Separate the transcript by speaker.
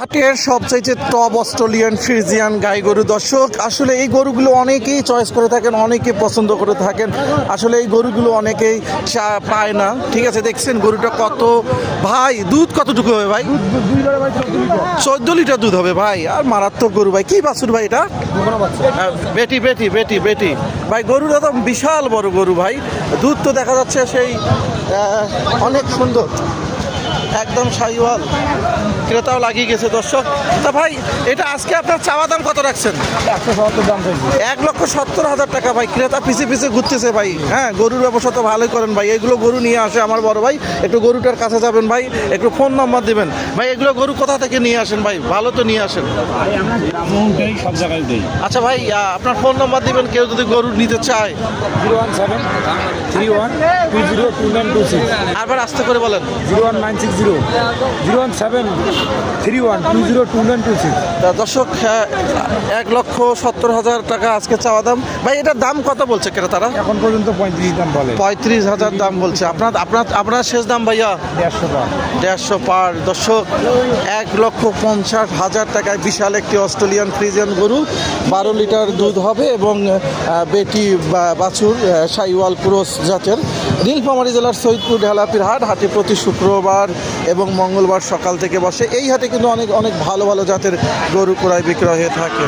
Speaker 1: হাটের সবচাইতে top Australian Friesian গাই গরু। দর্শক, আসলে এই গরুগুলো অনেকেই চয়েস করে থাকেন অনেকে পছন্দ করে থাকেন। আসলে এই গরুগুলো অনেকেই পায় না। ঠিক আছে, দেখছেন গরুটা কত ভাই, দুধ কতটুকু হবে ভাই? চোদ্দ লিটার দুধ হবে ভাই, আর মারাত্মক গরু ভাই। কি বাছুর ভাই এটা? বেটি বেটি বেটি বেটি। ভাই, গরুটা তো বিশাল বড় গরু ভাই। দুধ তো দেখা যাচ্ছে সেই অনেক সুন্দর। একদম সাইওয়াল ক্রেতাও লাগিয়ে গেছে দর্শক। তা ভাই এটা আজকে আপনার চাওয়া দাম কত রাখছেন? এক লক্ষ সত্তর হাজার টাকা ভাই ক্রেতা পিছে পিছে ঘুরতেছে ভাই। হ্যাঁ গরুর ব্যবসা তো ভালোই করেন ভাই। এগুলো গরু নিয়ে আসে আমার বড় ভাই। একটু গরুটার কাছে যাবেন ভাই একটু ফোন নাম্বার দিবেন। ভাই এগুলো গরু কোথা থেকে নিয়ে আসেন ভাই? ভালো তো নিয়ে আসেন।
Speaker 2: সব জায়গায় দেই।
Speaker 1: আচ্ছা ভাই আপনার ফোন নাম্বার দিবেন কেউ যদি গরু নিতে চায়।
Speaker 2: Zero one seven three one two zero two nine two six.
Speaker 1: আরবার আসতে করে বলেন।
Speaker 2: Zero one nine six zero zero one seven three one two zero two nine two six.
Speaker 1: দর্শক এক লক্ষ সত্তর হাজার টাকা আজকে চাওয়া দাম। ভাই এটার দাম কত বলছে ক্রেতারা?
Speaker 2: এখন পর্যন্ত পঁয়ত্রিশ দাম বলে।
Speaker 1: পঁয়ত্রিশ হাজার দাম বলছে। আপনার আপনার আপনার শেষ দাম ভাইয়া?
Speaker 2: দেড়শো টাকা
Speaker 1: দেড়শো পার। দর্শক এক লক্ষ পঞ্চাশ হাজার টাকায় বিশাল একটি অস্ট্রেলিয়ান ফ্রিজিয়ান গরু। বারো লিটার দুধ হবে এবং বেটি বা- বাছুর সাইওয়াল ক্রোস জাতের। নীলফামারী জেলার সৈদপুর ঢেলাপির হাট। হাটে প্রতি শুক্রবার এবং মঙ্গলবার সকাল থেকে বসে। এই হাটে কিন্তু অনেক অনেক ভালো ভালো জাতের গরু ক্রয় বিক্রয় হয়ে থাকে।